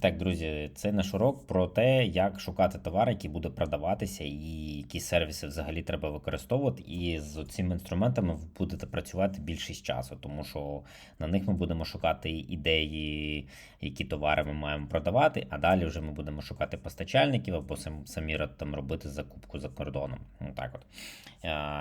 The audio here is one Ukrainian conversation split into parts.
Так, друзі, це наш урок про те, як шукати товар, який буде продаватися, і які сервіси взагалі треба використовувати. І з цими інструментами ви будете працювати більшість часу, тому що на них ми будемо шукати ідеї, які товари ми маємо продавати, а далі вже ми будемо шукати постачальників або сам- самі там робити закупку за кордоном. Так от.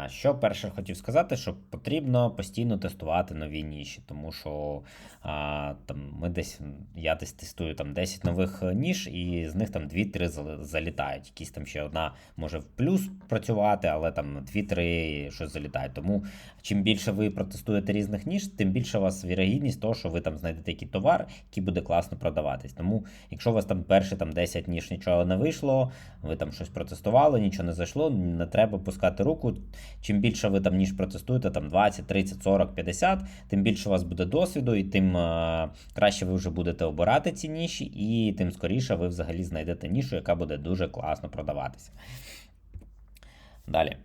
Що перше хотів сказати, що потрібно постійно тестувати нові ніші, тому що а, там ми десь я десь тестую там 10 нових е, ніж, і з них там 2-3 залітають. Якісь там ще одна може в плюс працювати, але там 2-3 щось залітають. Тому чим більше ви протестуєте різних ніж, тим більше у вас вірогідність того, що ви там знайдете який товар, який буде класно продаватись. Тому, якщо у вас там перші там 10 ніж нічого не вийшло, ви там щось протестували, нічого не зайшло, не треба пускати руку. Чим більше ви там ніж протестуєте, там 20, 30, 40, 50, тим більше у вас буде досвіду, і тим е, краще ви вже будете обирати ці ніші, і тим скоріше ви взагалі знайдете нішу, яка буде дуже класно продаватися. Далі.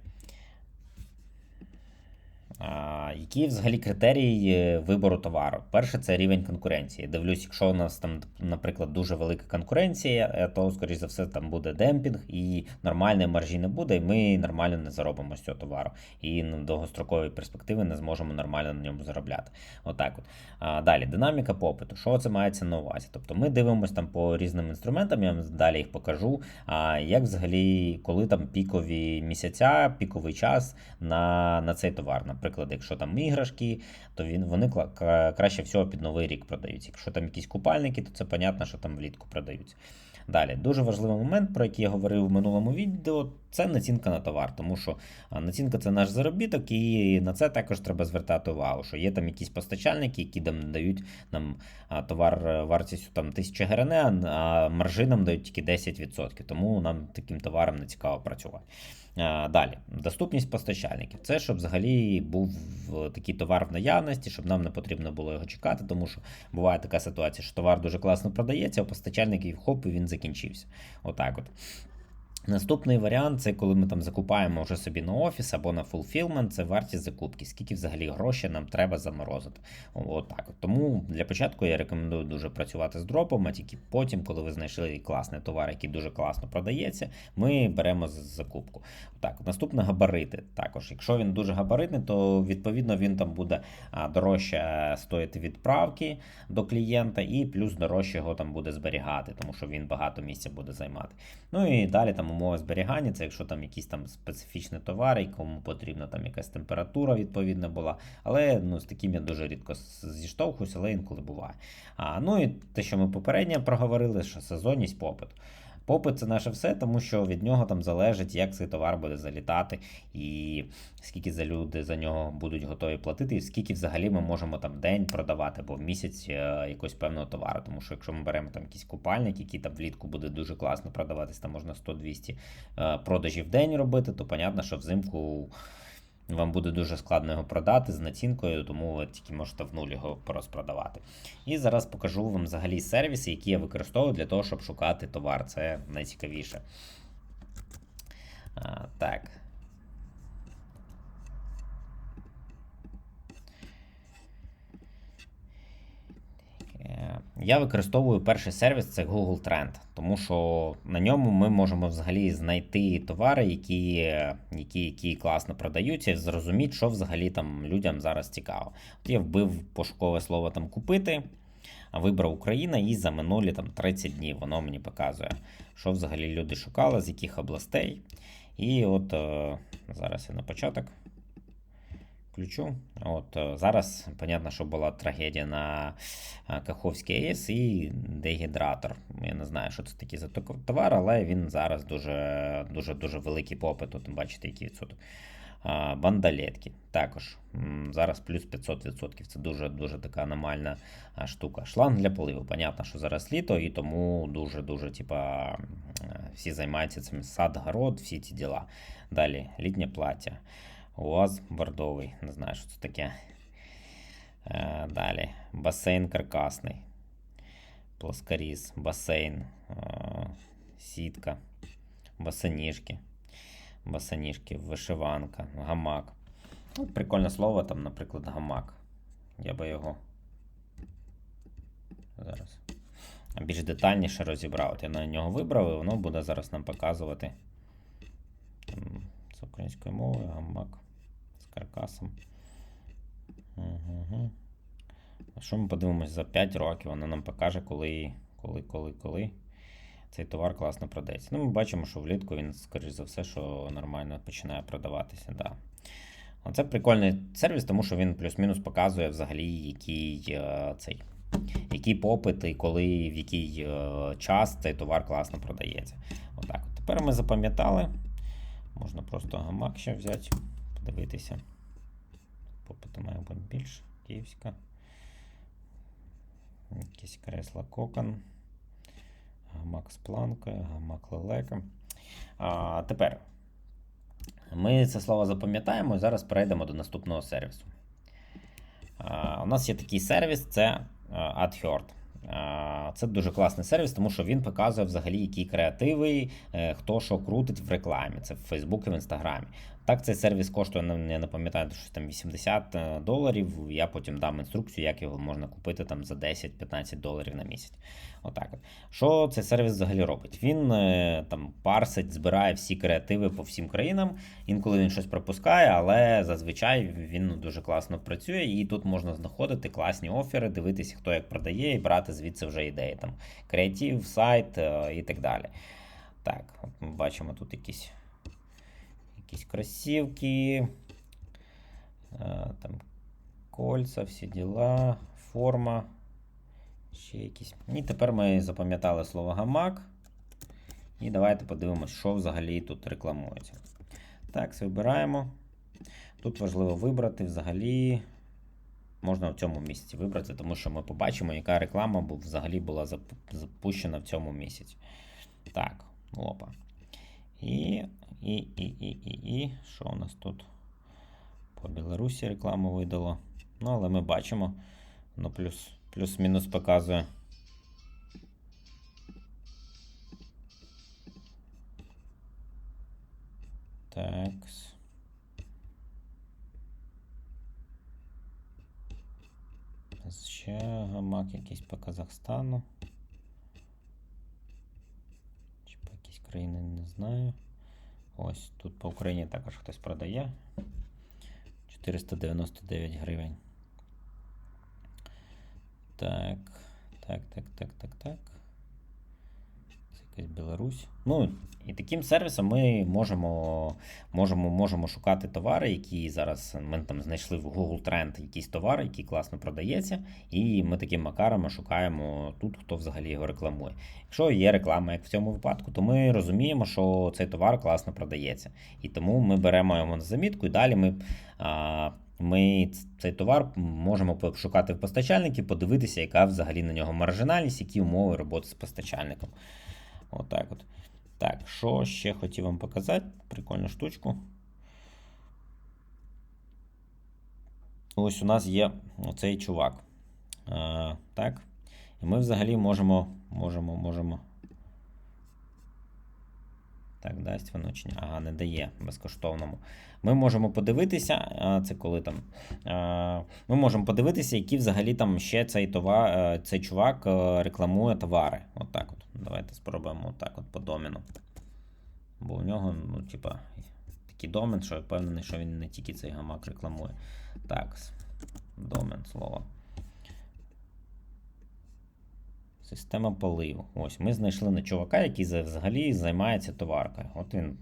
Які взагалі критерії вибору товару? Перше, це рівень конкуренції. Дивлюсь, якщо у нас там, наприклад, дуже велика конкуренція, е, то, скоріш за все, там буде демпінг і нормальної маржі не буде, і ми нормально не заробимо з цього товару. І на довгостроковій перспективи не зможемо нормально на ньому заробляти. Отак от. А, далі, динаміка попиту. Що це мається на увазі? Тобто ми дивимося там по різним інструментам, я вам далі їх покажу. А як взагалі, коли там пікові місяця, піковий час на, на цей товар. Наприклад, якщо там іграшки, то він, вони краще всього під новий рік продаються. Якщо там якісь купальники, то це понятно, що там влітку продаються. Далі, дуже важливий момент, про який я говорив в минулому відео, це націнка на товар, тому що націнка це наш заробіток, і на це також треба звертати увагу, що є там якісь постачальники, які там дають нам товар е, вартістю там 1000 гривень, а маржи нам дають тільки 10%, тому нам таким товаром не цікаво працювати. А, Далі, доступність постачальників. Це щоб взагалі був такий товар в наявності, щоб нам не потрібно було його чекати, тому що буває така ситуація, що товар дуже класно продається, а постачальників хоп, і він закінчився. Отак от. Наступний варіант це коли ми там закупаємо вже собі на офіс або на fulfillment, це вартість закупки, скільки взагалі грошей нам треба заморозити. Отак. От. Тому для початку я рекомендую дуже працювати з дропом, а тільки потім, коли ви знайшли класний товар, який дуже класно продається, ми беремо закупку. Так, наступне габарити. Також, якщо він дуже габаритний, то відповідно він там буде дорожче стоїти відправки до клієнта, і плюс дорожче його там буде зберігати, тому що він багато місця буде займати. Ну і далі там умови зберігання, це якщо там якісь там специфічні товари, кому потрібна там якась температура відповідна була. Але ну, з таким я дуже рідко зіштовхуюся, але інколи буває. А, ну і те, що ми попередньо проговорили, що сезонність попиту. Попит це наше все, тому що від нього там залежить, як цей товар буде залітати, і скільки за люди за нього будуть готові платити, і скільки взагалі ми можемо там день продавати або в місяць е, якогось певного товару. Тому що якщо ми беремо там якийсь купальник, який там влітку буде дуже класно продаватись, там можна 100-200 е, продажів в день робити, то понятно, що взимку. Вам буде дуже складно його продати з націнкою, тому ви тільки можете в нуль його розпродавати. І зараз покажу вам взагалі сервіси, які я використовую для того, щоб шукати товар. Це найцікавіше. А, так. Я використовую перший сервіс це Google Trend, тому що на ньому ми можемо взагалі знайти товари, які, які, які класно продаються, і зрозуміти, що взагалі там людям зараз цікаво. От я вбив пошукове слово там купити, вибрав Україна, і за минулі там 30 днів воно мені показує, що взагалі люди шукали, з яких областей. І от е, зараз я на початок включу. От е, зараз, понятно, що була трагедія на е, Каховській АЕС і дегідратор. Я не знаю, що це такий за товар, але він зараз дуже дуже дуже великий попит. Тут бачите, який відсоток. Бандалетки також. Зараз плюс 500%. Це дуже дуже така аномальна штука. Шланг для поливу. Понятно, що зараз літо, і тому дуже-дуже, типа, е, всі займаються цим сад, город, всі ці діла. Далі літнє плаття. УАЗ бордовий, не знаю, що це таке. Е, Далі. Басейн каркасний. Плоскоріз, басейн, е, сітка, басаніжки. Басаніжки, вишиванка, гамак. Ну, прикольне слово, там, наприклад, гамак. Я би його. Зараз. більш детальніше розібрав. От я на нього вибрав, і воно буде зараз нам показувати з українською мовою, з каркасом. Угу. А що ми подивимось за 5 років? Воно нам покаже, коли, коли, коли, коли цей товар класно продається. Ну, ми бачимо, що влітку він, скоріш за все, що нормально починає продаватися. Да. Оце прикольний сервіс, тому що він плюс-мінус показує взагалі, який е, цей. Який попит і коли, в який е, час цей товар класно продається. Отак. от. Тепер ми запам'ятали. Можна просто гамак ще взяти, подивитися. Попиту має бути більше. Київська. Якісь кресла кокон. Гамак з планкою, гамак лелека. А, тепер ми це слово запам'ятаємо і зараз перейдемо до наступного сервісу. А, у нас є такий сервіс, це А, Це дуже класний сервіс, тому що він показує взагалі, які креативи, е, хто що крутить в рекламі. Це в Фейсбуці, в Інстаграмі. Так, цей сервіс коштує, ну, я не пам'ятаю, щось там 80 е, доларів. Я потім дам інструкцію, як його можна купити там за 10-15 доларів на місяць. Отак от. Що цей сервіс взагалі робить? Він е, там парсить, збирає всі креативи по всім країнам. Інколи він щось пропускає, але зазвичай він ну, дуже класно працює, і тут можна знаходити класні офери, дивитися, хто як продає, і брати звідси вже ідеї. Там креатив, сайт е, і так далі. Так, от ми бачимо тут якісь якісь кросівки, е, там кольца, всі діла, форма. Ще якісь. І тепер ми запам'ятали слово гамак. І давайте подивимось, що взагалі тут рекламується. Так, вибираємо. Тут важливо вибрати взагалі. Можна в цьому місяці вибрати, тому що ми побачимо, яка реклама взагалі була запущена в цьому місяці. Так, опа. І, і, і, і, і, і. Що у нас тут? По Білорусі рекламу видало. Ну, але ми бачимо. Ну, плюс, плюс-мінус показує. Так. Ще гамак якийсь по Казахстану. Чи по якісь країни не знаю. Ось тут по Україні також хтось продає. 499 гривень. Так, так, так, так, так, так. Якась Білорусь. Ну, і таким сервісом ми можемо, можемо, можемо шукати товари, які зараз ми там знайшли в Google Trend якийсь товар, який класно продається, і ми таким макаром шукаємо тут, хто взагалі його рекламує. Якщо є реклама, як в цьому випадку, то ми розуміємо, що цей товар класно продається. І тому ми беремо його на замітку, і далі ми. А, ми цей товар можемо пошукати в постачальників, подивитися, яка взагалі на нього маржинальність, які умови роботи з постачальником. Отак от. Так, що ще хотів вам показати? Прикольну штучку. Ось у нас є оцей чувак. А, так. І ми взагалі можемо. можемо, можемо. Так, дасть ні? Ага, не дає безкоштовному. Ми можемо подивитися, це коли там. Ми можемо подивитися, які взагалі там ще цей товар, е, цей чувак е, рекламує товари. Отак от. Давайте спробуємо отак от по домену. Бо у нього, ну, типа, такий домен, що я впевнений, що він не тільки цей гамак рекламує. Так, домен слово. Система поливу. Ось, ми знайшли на чувака, який взагалі займається товаркою. От він,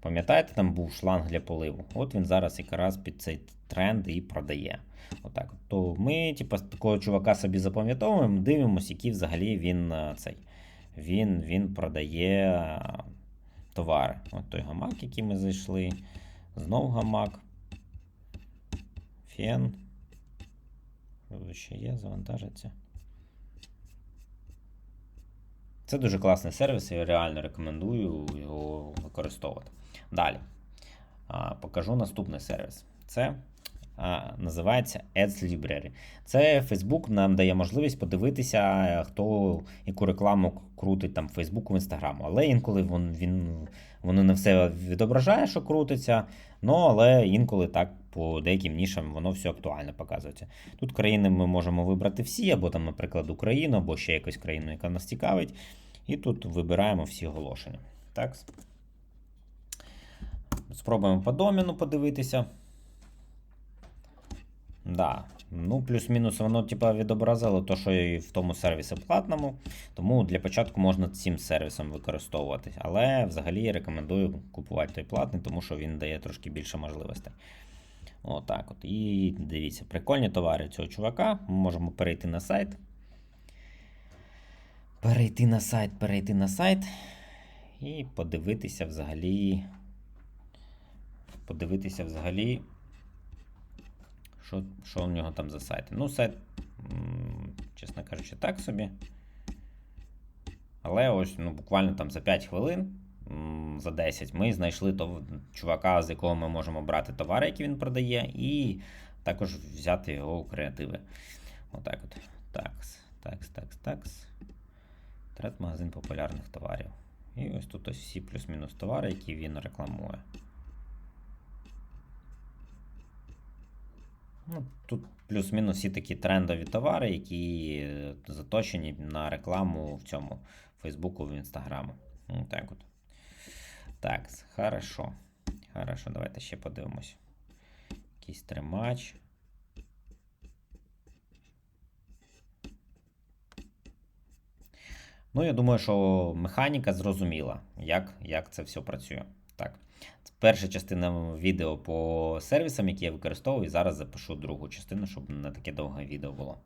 пам'ятаєте, там був шланг для поливу. От він зараз якраз під цей тренд і продає. Отак. от. То ми, типу, такого чувака собі запам'ятовуємо, дивимося, який взагалі він е, цей. Він, він продає е, товари. От той гамак, який ми зайшли. Знов гамак. Фен. Ще є, завантажиться. Це дуже класний сервіс, я реально рекомендую його використовувати. Далі. Покажу наступний сервіс. Це а, називається Ads Library. Це Facebook нам дає можливість подивитися, хто яку рекламу крутить там Facebook, в Instagram. Але інколи він, він, воно не все відображає, що крутиться. Ну, але інколи так по деяким нішам воно все актуально показується. Тут країни ми можемо вибрати всі, або там, наприклад, Україну, або ще якусь країну, яка нас цікавить. І тут вибираємо всі оголошення. Так. Спробуємо по домену подивитися. Да. Ну, плюс-мінус воно типа відобразило те, що і в тому сервісі платному. Тому для початку можна цим сервісом використовуватись. Але взагалі я рекомендую купувати той платний, тому що він дає трошки більше можливостей. Отак от. І дивіться, прикольні товари цього чувака. Ми можемо перейти на сайт. Перейти на сайт, перейти на сайт. І подивитися взагалі. Подивитися взагалі. Що, що у нього там за сайт? Ну, сайт, чесно кажучи, так собі. Але ось ну, буквально там за 5 хвилин, за 10, ми знайшли того чувака, з якого ми можемо брати товари, які він продає, і також взяти його у креативи. Отак от. Такс, такс, такс, такс. Трет-магазин популярних товарів. І ось тут ось всі плюс-мінус товари, які він рекламує. Ну, тут плюс-мінус всі такі трендові товари, які е, заточені на рекламу в цьому Фейсбуку, в Інстаграму. Ну, Так от. Так, хорошо. Хорошо, давайте ще подивимось. Якийсь тримач. Ну, я думаю, що механіка зрозуміла, як, як це все працює. Так. Перша частина відео по сервісам, які я використовую, і зараз запишу другу частину, щоб не таке довге відео було.